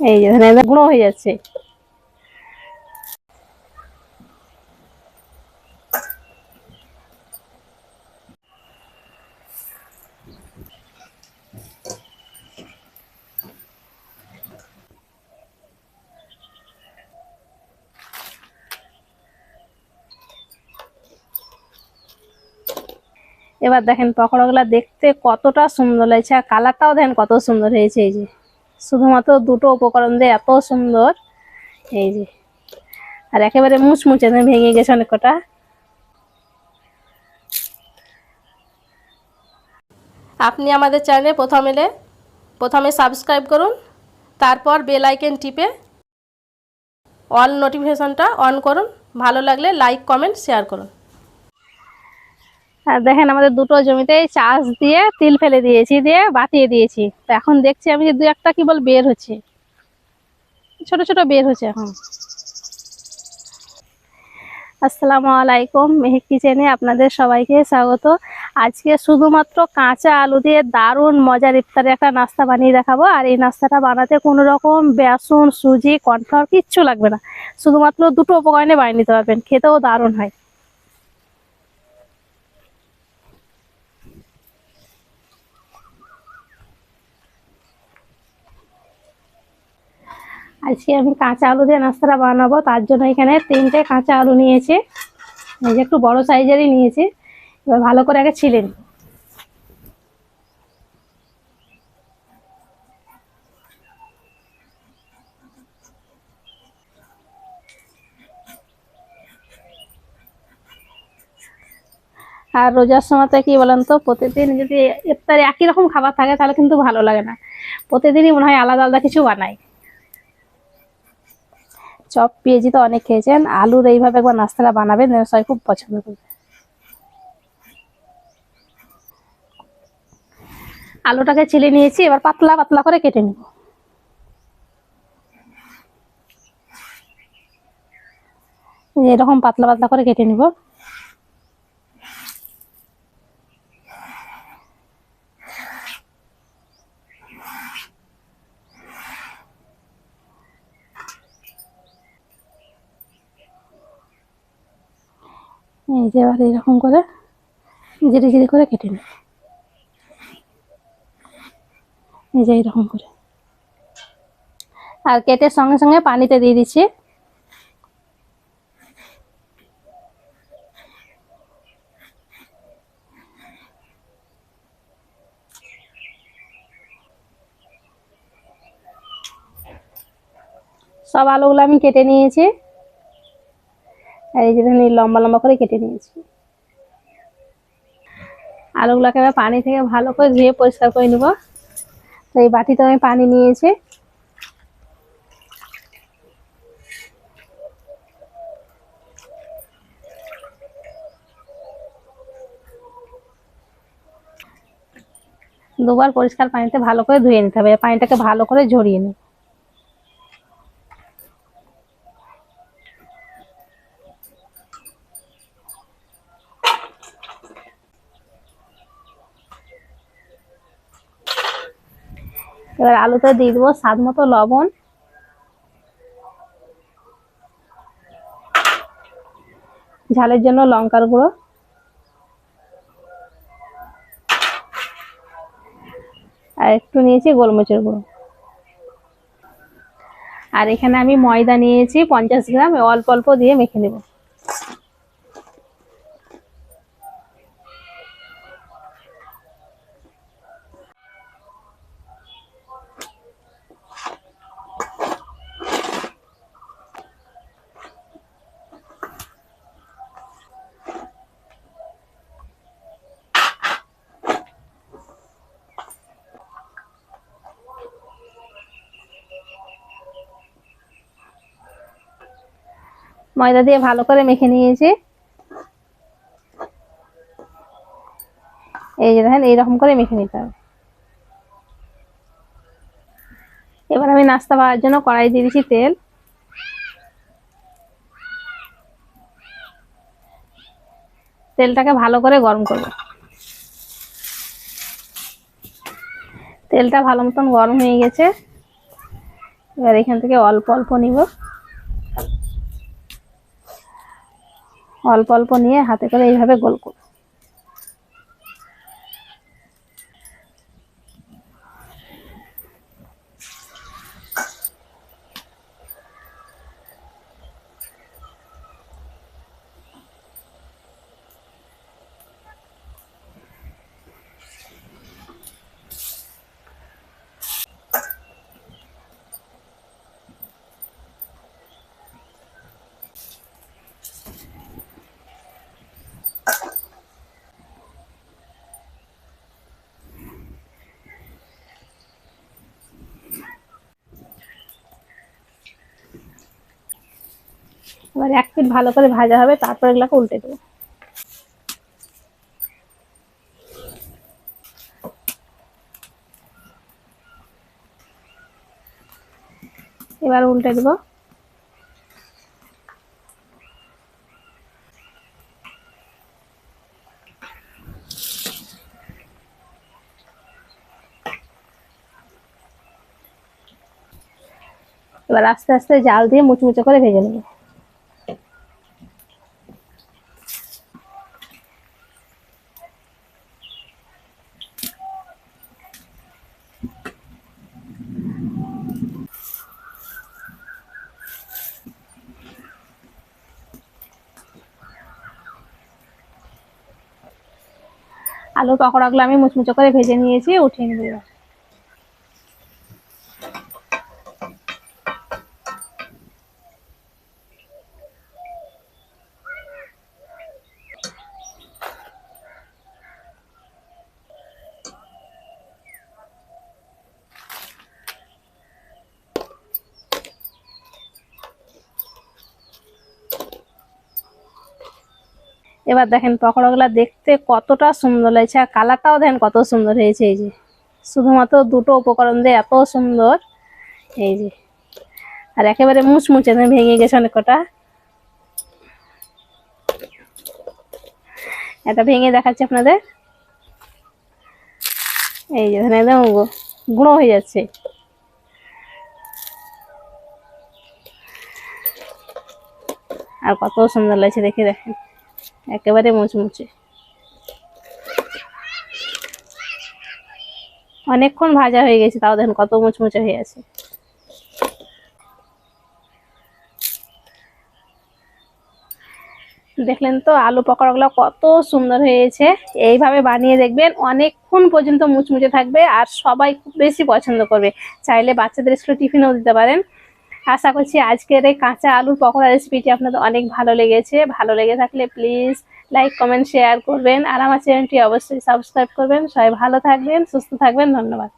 এই যে ধনে গুঁড়ো হয়ে যাচ্ছে। এবার দেখেন পকোড়াগুলো দেখতে কতটা সুন্দর লাগছে, আর কালারটাও দেখেন কত সুন্দর হয়েছে, এই যে। শুধুমাত্র দুটো উপকরণ দিয়ে এত সুন্দর। এই যে। আর একেবারে মুচমুচে ভেঙে গেছে অনেক কটা আপনি আমাদের চ্যানেলে প্রথম এলে, প্রথমে সাবস্ক্রাইব করুন, তারপর বেল আইকন টিপে অল নোটিফিকেশনটা অন করুন। ভালো লাগলে লাইক কমেন্ট শেয়ার করুন। দেখেন আমাদের দুটো জমিতে চাষ দিয়ে তিল ফেলে দিয়েছি দিয়ে বাতিয়ে দিয়েছি। তো এখন দেখছি আমি যে দু একটা কি বল বের হচ্ছে। ছোট ছোট বের হচ্ছে এখন। আসসালামু আলাইকুম মেহেক কিচেনে আপনাদের সবাইকে স্বাগত। আজকে শুধুমাত্র কাঁচা আলু দিয়ে দারুণ মজার ইফতারে একটা নাস্তা বানিয়ে দেখাবো। আর এই নাস্তাটা বানাতে কোনো রকম বেসন সুজি কর্নফ্লাওয়ার কিচ্ছু লাগবে না। শুধুমাত্র দুটো উপকরণে বানিয়ে নিতে পারবেন খেতেও দারুণ হয়। আজকে আমি কাঁচা আলু দিয়ে নাস্তাটা বানাবো, তার জন্য এখানে তিনটে কাঁচা আলু নিয়েছি। এই যে একটু বড় সাইজেরই নিয়েছি, এবার ভালো করে আগে ছিলে নিই। আর রোজার সময়তে কি বলেন তো, প্রতিদিন যদি ইফতারে একই রকম খাবার থাকে, তাহলে কিন্তু ভালো লাগে না। প্রতিদিনই মনে হয় আলাদা আলাদা কিছু বানাই। চপ, পেঁয়াজি তো অনেক খেয়েছেন। আলুর এইভাবে একবার নাস্তাটা বানাবেন সবাই খুব পছন্দ করবে। আলুটাকে ছিলে নিয়েছি, এবার পাতলা পাতলা করে কেটে নিব। এরকম পাতলা পাতলা করে কেটে নিব। এই যে এবার এরকম করে জিরি জিরি করে কেটে নিব। এই যে এরকম করে। আর কেটে সঙ্গে সঙ্গে পানিতে দিয়ে দিচ্ছি। সব আলুগুলো আমি কেটে নিয়েছি। আর এই যে লম্বা লম্বা করে কেটে নিয়েছি। আলুগুলোকে এবার পানি থেকে ভালো করে ধুয়ে পরিষ্কার করে নেব। তো এই বাটিতে আমি পানি নিয়েছি। দুবার পরিষ্কার পানিতে ভালো করে ধুয়ে নিতে হবে। পানিটাকে ভালো করে ঝরিয়ে নিই এবার আলুতে দিয়ে দেবো স্বাদ মতো লবণ। ঝালের জন্য লঙ্কার গুঁড়ো। আর একটু নিয়েছি গোলমরিচের গুঁড়ো। আর এখানে আমি ময়দা নিয়েছি পঞ্চাশ গ্রাম, অল্প অল্প দিয়ে মেখে নেব। ময়দা দিয়ে ভালো করে মেখে নিয়েছি। এই যে দেখেন, এইরকম করে মেখে নিতে হবে। এবার আমি নাস্তা পাওয়ার জন্য কড়াই দিয়ে দিচ্ছি তেল। তেলটাকে ভালো করে গরম করব। তেলটা ভালো মতন গরম হয়ে গেছে। এবার এখান থেকে অল্প অল্প নিব। অল্প অল্প নিয়ে হাতে করে এইভাবে গোল করব। এবার এক পিঠ ভালো করে ভাজা হবে, তারপর এগুলোকে উল্টে দেবো। এবার উল্টে দেবো। এবার আস্তে আস্তে জাল দিয়ে মুচমুচে করে ভেজে নেব। আলু পকোড়াগুলো আমি মুচমুচে করে ভেজে নিয়েছি উঠিয়ে নেব এবার। দেখেন পকোড়াগুলো দেখতে কতটা সুন্দর লাগছে, আর কালারটাও দেখেন কত সুন্দর হয়েছে, এই যে। শুধুমাত্র দুটো উপকরণ দিয়ে এত সুন্দর, এই যে। আর একেবারে মুচমুচে ভেঙে গেছে অনেক কটা। এটা ভেঙে দেখাচ্ছি আপনাদের। এই যে একদম গুঁড়ো হয়ে যাচ্ছে। আর কত সুন্দর লাগছে দেখে, দেখেন। একেবারে মুচমুচে। অনেকক্ষণ ভাজা হয়ে গেছে, তাও দেখেন কত মুচমুচে হয়ে আছে। দেখলেন তো, আলু পকোড়াগুলো কত সুন্দর হয়েছে এইভাবে বানিয়ে দেখবেন, অনেকক্ষণ পর্যন্ত মুচমুচে থাকবে আর সবাই খুব বেশি পছন্দ করবে। চাইলে বাচ্চাদের স্কুলে টিফিনও দিতে পারেন। আশা করছি আজকের এই কাঁচা আলুর পকোড়া রেসিপিটি আপনাদের অনেক ভালো লেগেছে। ভালো লেগে থাকলে প্লিজ লাইক কমেন্ট শেয়ার করবেন। আর আমার চ্যানেলটি অবশ্যই সাবস্ক্রাইব করবেন। সবাই ভালো থাকবেন, সুস্থ থাকবেন। ধন্যবাদ।